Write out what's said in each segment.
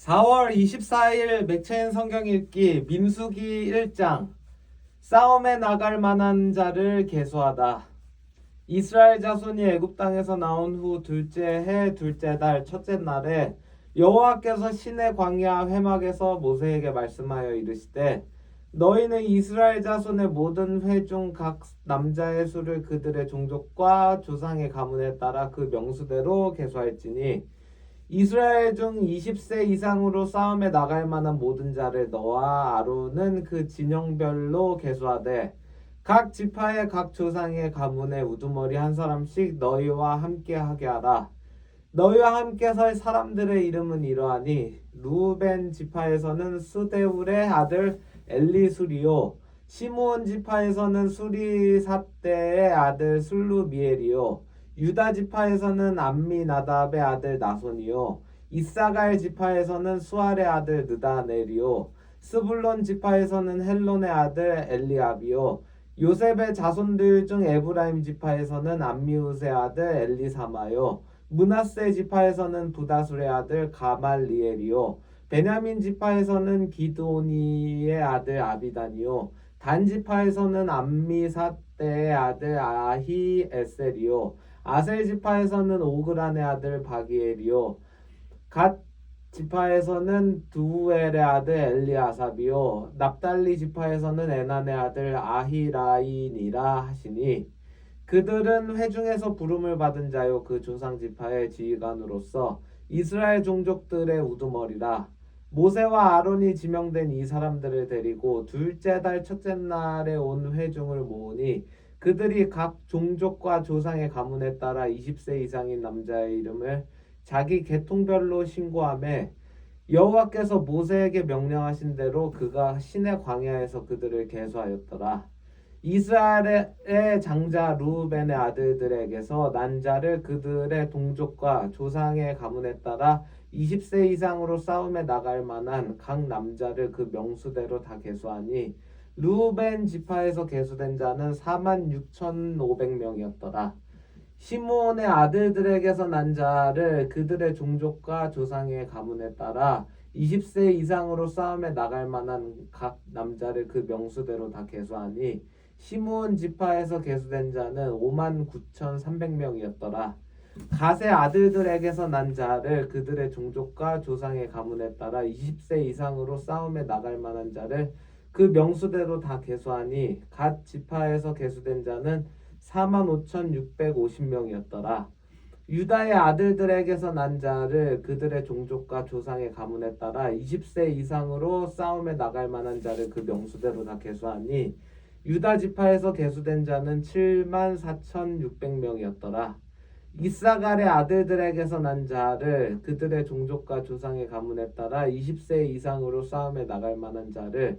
4월 24일 맥체인 성경 읽기 민수기 1장 싸움에 나갈 만한 자를 계수하다. 이스라엘 자손이 애굽 땅에서 나온 후 둘째 해 둘째 달 첫째 날에 여호와께서 신의 광야 회막에서 모세에게 말씀하여 이르시되 너희는 이스라엘 자손의 모든 회중 각 남자의 수를 그들의 종족과 조상의 가문에 따라 그 명수대로 계수할지니 이스라엘 중 20세 이상으로 싸움에 나갈 만한 모든 자를 너와 아론은 그 진영별로 계수하되 각 지파의 각 조상의 가문의 우두머리 한 사람씩 너희와 함께 하게 하라. 너희와 함께 설 사람들의 이름은 이러하니 루벤 지파에서는 수데울의 아들 엘리수리요 시므온 지파에서는 수리사대의 아들 술루미엘이요 유다 지파에서는 암미 나답의 아들 나손이요. 이사갈 지파에서는 수알의 아들 느다넬이요. 스불론 지파에서는 헬론의 아들 엘리압이요. 요셉의 자손들 중 에브라임 지파에서는 암미우스의 아들 엘리사마요. 문하세 지파에서는 부다술의 아들 가말리엘이요. 베냐민 지파에서는 기드오니의 아들 아비단이요. 단 지파에서는 암미사대의 아들 아히에셀이요 아셀 지파에서는 오그란의 아들 바기엘이요. 갓 지파에서는 두우엘의 아들 엘리아삽이요. 납달리 지파에서는 에난의 아들 아히라인이라 하시니 그들은 회중에서 부름을 받은 자요. 그 조상 지파의 지휘관으로서 이스라엘 종족들의 우두머리라. 모세와 아론이 지명된 이 사람들을 데리고 둘째 달 첫째 날에 온 회중을 모으니 그들이 각 종족과 조상의 가문에 따라 20세 이상인 남자의 이름을 자기 계통별로 신고함에 여호와께서 모세에게 명령하신 대로 그가 신의 광야에서 그들을 계수하였더라. 이스라엘의 장자 루벤의 아들들에게서 난 자를 그들의 동족과 조상의 가문에 따라 20세 이상으로 싸움에 나갈 만한 각 남자를 그 명수대로 다 계수하니 루벤 지파에서 계수된 자는 4만 6,500명이었더라. 시므온의 아들들에게서 난 자를 그들의 종족과 조상의 가문에 따라 20세 이상으로 싸움에 나갈 만한 각 남자를 그 명수대로 다 계수하니 시므온 지파에서 계수된 자는 5만 9,300명이었더라. 갓의 아들들에게서 난 자를 그들의 종족과 조상의 가문에 따라 20세 이상으로 싸움에 나갈 만한 자를 그 명수대로 다 계수하니 갓 지파에서 계수된 자는 4만 5,650명이었더라. 유다의 아들들에게서 난 자를 그들의 종족과 조상의 가문에 따라 20세 이상으로 싸움에 나갈 만한 자를 그 명수대로 다 계수하니 유다 지파에서 계수된 자는 7만 4,600명이었더라. 이사갈의 아들들에게서 난 자를 그들의 종족과 조상의 가문에 따라 20세 이상으로 싸움에 나갈 만한 자를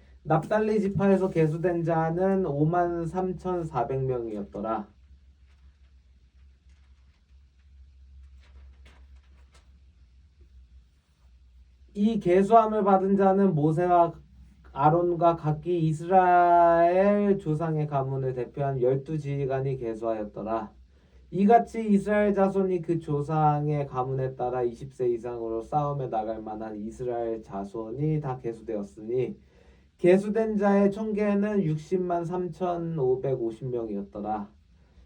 납달리 지파에서 계수된 자는 5만 3,400명이었더라. 이 계수함을 받은 자는 모세와 아론과 각기 이스라엘 조상의 가문을 대표한 열두 지휘관이 계수하였더라. 이같이 이스라엘 자손이 그 조상의 가문에 따라 20세 이상으로 싸움에 나갈 만한 이스라엘 자손이 다 계수되었으니 계수된 자의 총계는 60만 3,550명이었더라.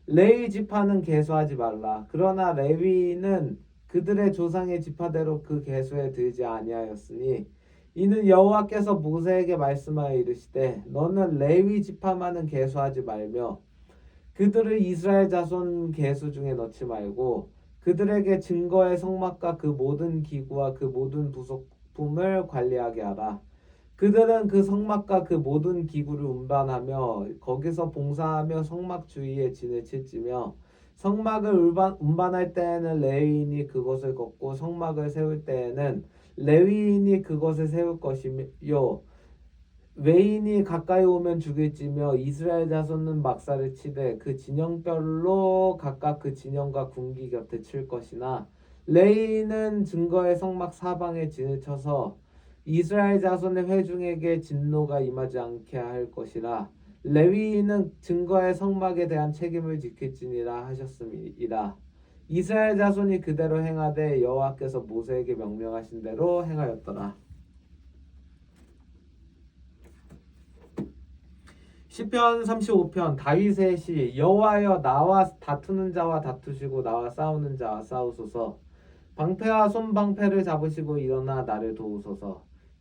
레위 지파는 계수하지 말라. 그러나 레위는 그들의 조상의 지파대로 그 계수에 들지 아니하였으니 이는 여호와께서 모세에게 말씀하여 이르시되 너는 레위 지파만은 계수하지 말며 그들을 이스라엘 자손 계수 중에 넣지 말고 그들에게 증거의 성막과 그 모든 기구와 그 모든 부속품을 관리하게 하라. 그들은 그 성막과 그 모든 기구를 운반하며 거기서 봉사하며 성막 주위에 진을 칠지며 성막을 운반, 운반할 때에는 레위인이 그것을 걷고 성막을 세울 때에는 레위인이 그것을 세울 것이요 외인이 가까이 오면 죽일지며 이스라엘 자손은 막사를 치되 그 진영별로 각각 그 진영과 군기 곁에 칠 것이나 레위인은 증거의 성막 사방에 진을 쳐서 이스라엘 자손의 회중에게 진노가 임하지 않게 할 것이라. 레위인은 증거의 성막에 대한 책임을 지킬지니라 하셨음이라. 이스라엘 자손이 그대로 행하되 여호와께서 모세에게 명령하신 대로 행하였더라. 시편 35편 다윗의 시 여호와여 나와 다투는 자와 다투시고 나와 싸우는 자와 싸우소서. 방패와 손방패를 잡으시고 일어나 나를 도우소서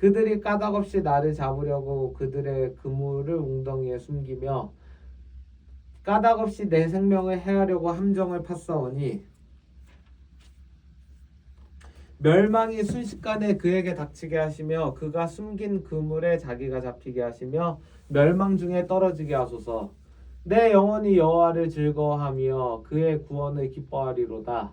그들이 까닭없이 나를 잡으려고 그들의 그물을 웅덩이에 숨기며 까닭없이 내 생명을 해하려고 함정을 팠사오니 멸망이 순식간에 그에게 닥치게 하시며 그가 숨긴 그물에 자기가 잡히게 하시며 멸망 중에 떨어지게 하소서. 내 영혼이 여호와를 즐거워하며 그의 구원을 기뻐하리로다.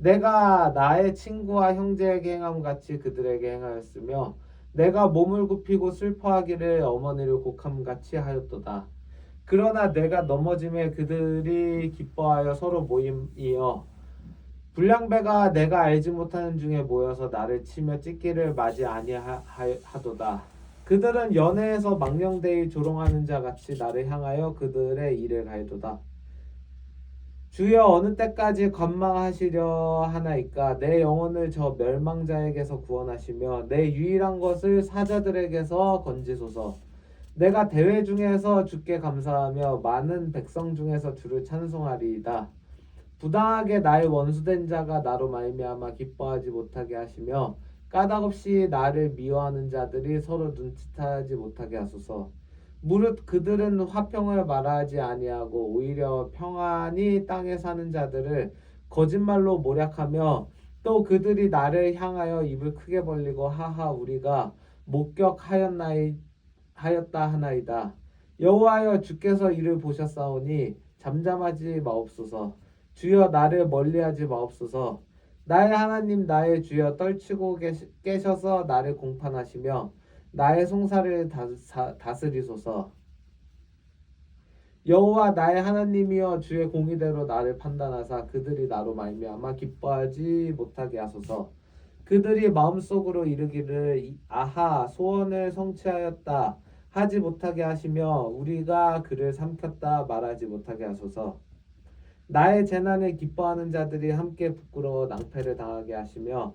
내가 나의 친구와 형제에게 행함 같이 그들에게 행하였으며 내가 몸을 굽히고 슬퍼하기를 어머니를 곡함 같이 하였도다 그러나 내가 넘어짐에 그들이 기뻐하여 서로 모임이여 불량배가 내가 알지 못하는 중에 모여서 나를 치며 찢기를 맞이 아니하도다. 그들은 연애에서 망령되이 조롱하는 자 같이 나를 향하여 그들의 일을 가이도다. 주여 어느 때까지 관망하시려 하나이까 내 영혼을 저 멸망자에게서 구원하시며 내 유일한 것을 사자들에게서 건지소서. 내가 대회 중에서 주께 감사하며 많은 백성 중에서 주를 찬송하리이다. 부당하게 나의 원수된 자가 나로 말미암아 기뻐하지 못하게 하시며 까닭없이 나를 미워하는 자들이 서로 눈짓하지 못하게 하소서. 무릇 그들은 화평을 말하지 아니하고 오히려 평안히 땅에 사는 자들을 거짓말로 모략하며 또 그들이 나를 향하여 입을 크게 벌리고 하하 우리가 목격하였나이 하였다 하나이다. 여호와여 주께서 이를 보셨사오니 잠잠하지 마옵소서. 주여 나를 멀리하지 마옵소서. 나의 하나님 나의 주여 떨치고 깨셔서 나를 공판하시며 나의 송사를 다, 다스리소서. 여호와 나의 하나님이여 주의 공의대로 나를 판단하사 그들이 나로 말미암아 기뻐하지 못하게 하소서. 그들이 마음속으로 이르기를 이- 아하 소원을 성취하였다 하지 못하게 하시며 우리가 그를 삼켰다 말하지 못하게 하소서 나의 재난을 기뻐하는 자들이 함께 부끄러워 낭패를 당하게 하시며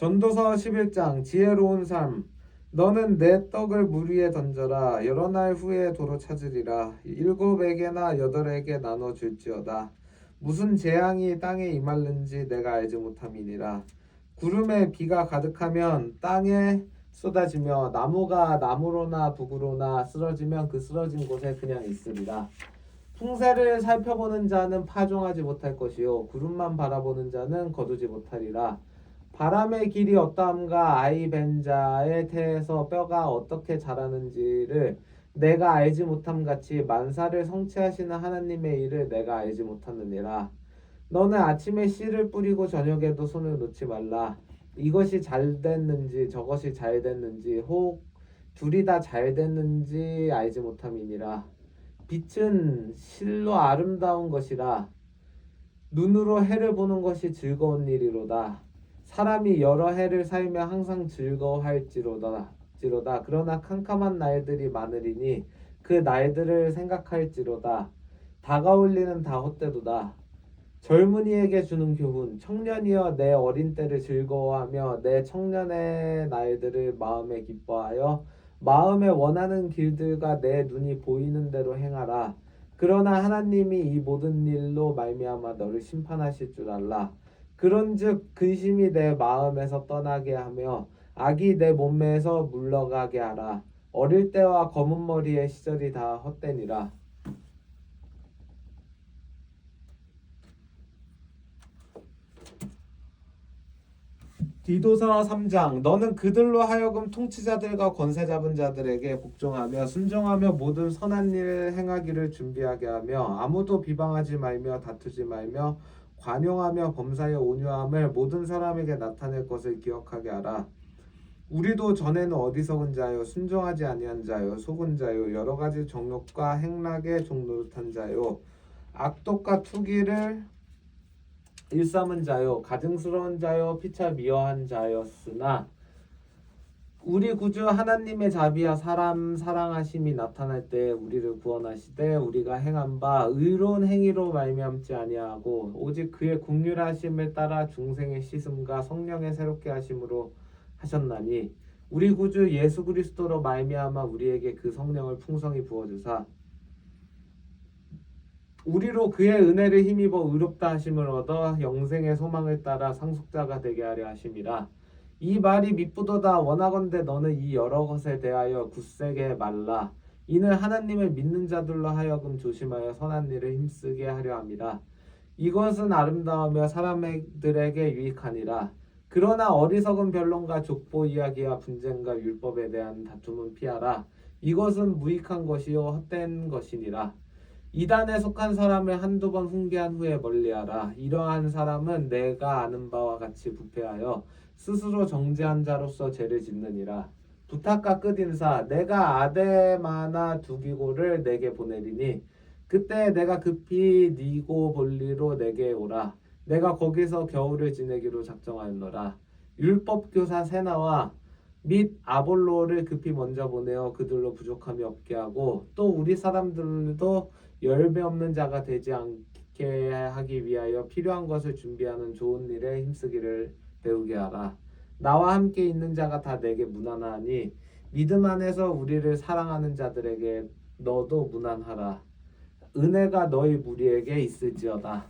전도서 11장 지혜로운 삶. 너는 내 떡을 물 위에 던져라. 여러 날 후에 도로 찾으리라. 일곱에게나 여덟에게 나눠 줄지어다. 무슨 재앙이 땅에 임할는지 내가 알지 못함이니라. 구름에 비가 가득하면 땅에 쏟아지며 나무가 나무로나 북으로나 쓰러지면 그 쓰러진 곳에 그냥 있으리라 풍세를 살펴보는 자는 파종하지 못할 것이요. 구름만 바라보는 자는 거두지 못하리라 바람의 길이 어떠함과 아이 벤 자의 태에서 뼈가 어떻게 자라는지를 내가 알지 못함 같이 만사를 성취하시는 하나님의 일을 내가 알지 못하느니라. 너는 아침에 씨를 뿌리고 저녁에도 손을 놓지 말라. 이것이 잘 됐는지 저것이 잘 됐는지 혹 둘이 다 잘 됐는지 알지 못함이니라. 빛은 실로 아름다운 것이라. 눈으로 해를 보는 것이 즐거운 일이로다. 사람이 여러 해를 살며 항상 즐거워할지로다. 지로다. 그러나 캄캄한 날들이 많으리니 그 날들을 생각할지로다. 다가올 일은 다 헛되도다. 젊은이에게 주는 교훈 청년이여 내 어린 때를 즐거워하며 내 청년의 날들을 마음에 기뻐하여 마음에 원하는 길들과 내 눈이 보이는 대로 행하라. 그러나 하나님이 이 모든 일로 말미암아 너를 심판하실 줄 알라. 그런즉 근심이 내 마음에서 떠나게 하며 악이 내 몸매에서 물러가게 하라. 어릴 때와 검은 머리의 시절이 다 헛되니라. 디도서 3장 너는 그들로 하여금 통치자들과 권세 잡은 자들에게 복종하며 순종하며 모든 선한 일을 행하기를 준비하게 하며 아무도 비방하지 말며 다투지 말며 관용하며 범사의 온유함을 모든 사람에게 나타낼 것을 기억하게 하라. 우리도 전에는 어리석은 자요 순종하지 아니한 자요 속은 자요 여러 가지 정욕과 행락에 종노릇한 자요 악독과 투기를 일삼은 자요 가증스러운 자요 피차 미워한 자였으나 우리 구주 하나님의 자비와 사람 사랑하심이 나타날 때 우리를 구원하시되 우리가 행한 바 의로운 행위로 말미암지 아니하고 오직 그의 국률하심을 따라 중생의 씻음과 성령의 새롭게 하심으로 하셨나니 우리 구주 예수 그리스도로 말미암아 우리에게 그 성령을 풍성히 부어 주사 우리로 그의 은혜를 힘입어 의롭다 하심을 얻어 영생의 소망을 따라 상속자가 되게 하려 하심이라 이 말이 미쁘도다. 원하건대 너는 이 여러 것에 대하여 굳세게 말라. 이는 하나님을 믿는 자들로 하여금 조심하여 선한 일을 힘쓰게 하려 함이라. 이것은 아름다우며 사람들에게 유익하니라. 그러나 어리석은 변론과 족보 이야기와 분쟁과 율법에 대한 다툼은 피하라. 이것은 무익한 것이요 헛된 것이니라. 이단에 속한 사람을 한두 번 훈계한 후에 멀리하라. 이러한 사람은 내가 아는 바와 같이 부패하여 스스로 정죄한 자로서 죄를 짓느니라. 부탁과 끝인사 내가 아데마나 두기고를 내게 보내리니 그때 내가 급히 니고 볼리로 내게 오라. 내가 거기서 겨울을 지내기로 작정하였노라. 율법 교사 세나와 및 아볼로를 급히 먼저 보내어 그들로 부족함이 없게 하고 또 우리 사람들도 열매 없는 자가 되지 않게 하기 위하여 필요한 것을 준비하는 좋은 일에 힘쓰기를 배우게 하라. 나와 함께 있는 자가 다 내게 무난하니 믿음 안에서 우리를 사랑하는 자들에게 너도 무난하라. 은혜가 너희 무리에게 있을지어다.